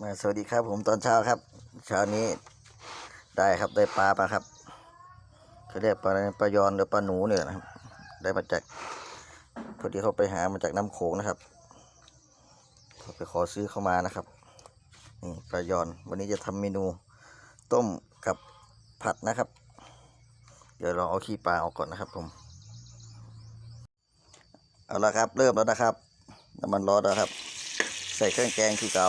มาสวัสดีครับผมตอนเช้าครับ เช้านี้ได้ครับได้ปลาปลาครับเขาเรียกปลาปลายอนหรือปลาหนูเนี่ยนะครับ ได้มาจากพอดีเขาไปหามาจากน้ำโขงนะครับเขาไปขอซื้อเข้ามานะครับนี่ปลายอน วันนี้จะทำเมนูต้มกับผัดนะครับ เดี๋ยวเราเอาขี้ปลาออกก่อนนะครับผมเอาละครับ เริ่มแล้วนะครับน้ำมันร้อนแล้วครับ ใส่เครื่องแกงที่เก่า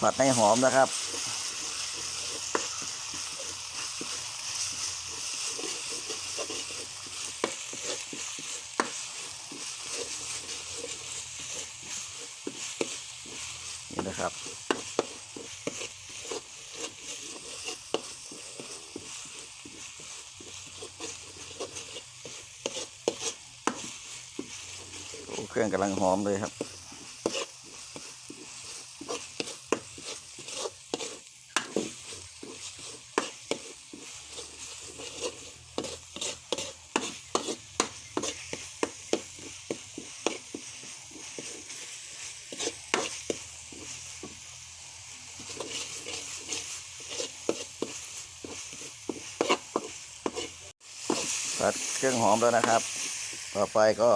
ผัดให้หอมนะครับ นี่นะครับเครื่องกำลังหอมเลยครับ ผัดเครื่องหอมแล้วนะครับ ต่อไปก็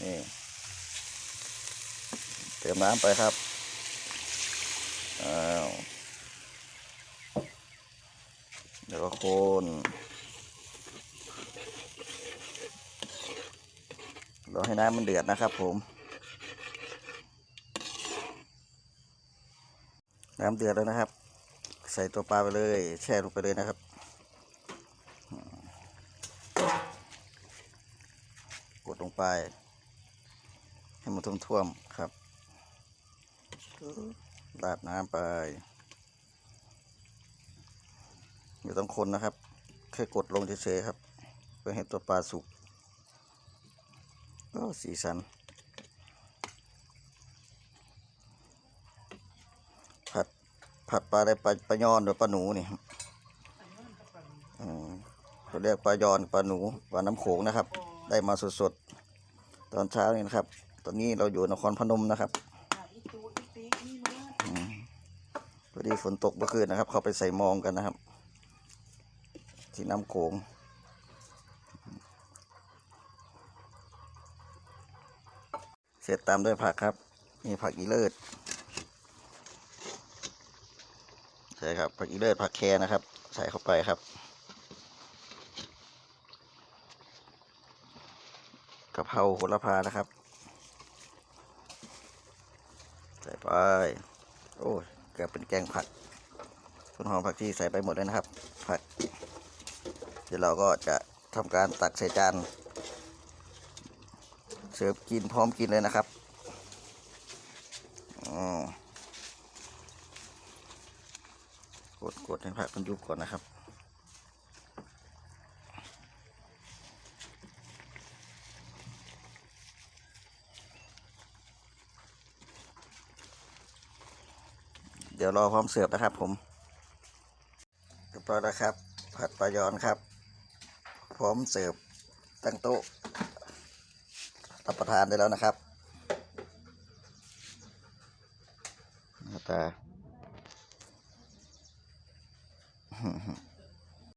นี่ เติมน้ำไปครับอ้าวเดี๋ยวก็โคนรอให้น้ำมันเดือดนะครับผม น้ำเดือดแล้วนะครับ ใส่ตัวปลาไปเลย แช่ลงไปเลยนะครับ ดลงไป ให้มันท่วมๆครับราดน้ำไปไม่ต้องคนนะครับ แค่กดลงเฉยๆครับ เพื่อให้ตัวปลาสุกก็สีสัน ผัดผัดปลาได้ปลาปลายอนหรือปลาหนูนี่ครับเขาเรียกปลายอนปลาหนูปลาน้ำโขงนะครับ ได้มาสดๆ ตอนเช้านี่นะครับ ตอนนี้เราอยู่นครพนมนะครับอืมพอดีฝนตกเมื่อคืนนะครับ เขาไปใส่มองกันนะครับ ที่น้ำโขงเสร็จตามด้วยผักครับ มีผักอีเลิศใช่ครับผักอีเลิศผักแครนะครับ ใส่เข้าไปครับะเพราโหระพานะครับ ใส่ไป โอ้ยเกือบเป็นแกงผักต้นหอมผักชีใส่ไปหมดเลยนะครับ ผัก เดี๋ยวเราก็จะทำการตักใส่จาน เสิร์ฟกินพร้อมกินเลยนะครับอ๋อกดกดให้ผักมันยุบก่อนนะครับ เดี๋ยวรอพร้อมเสิร์ฟนะครับ ผมเรียบร้อยแล้วครับ ผัดปลายอนครับ พร้อมเสิร์ฟตั้งโต๊ะรับประทานได้แล้วนะครับหน้าตา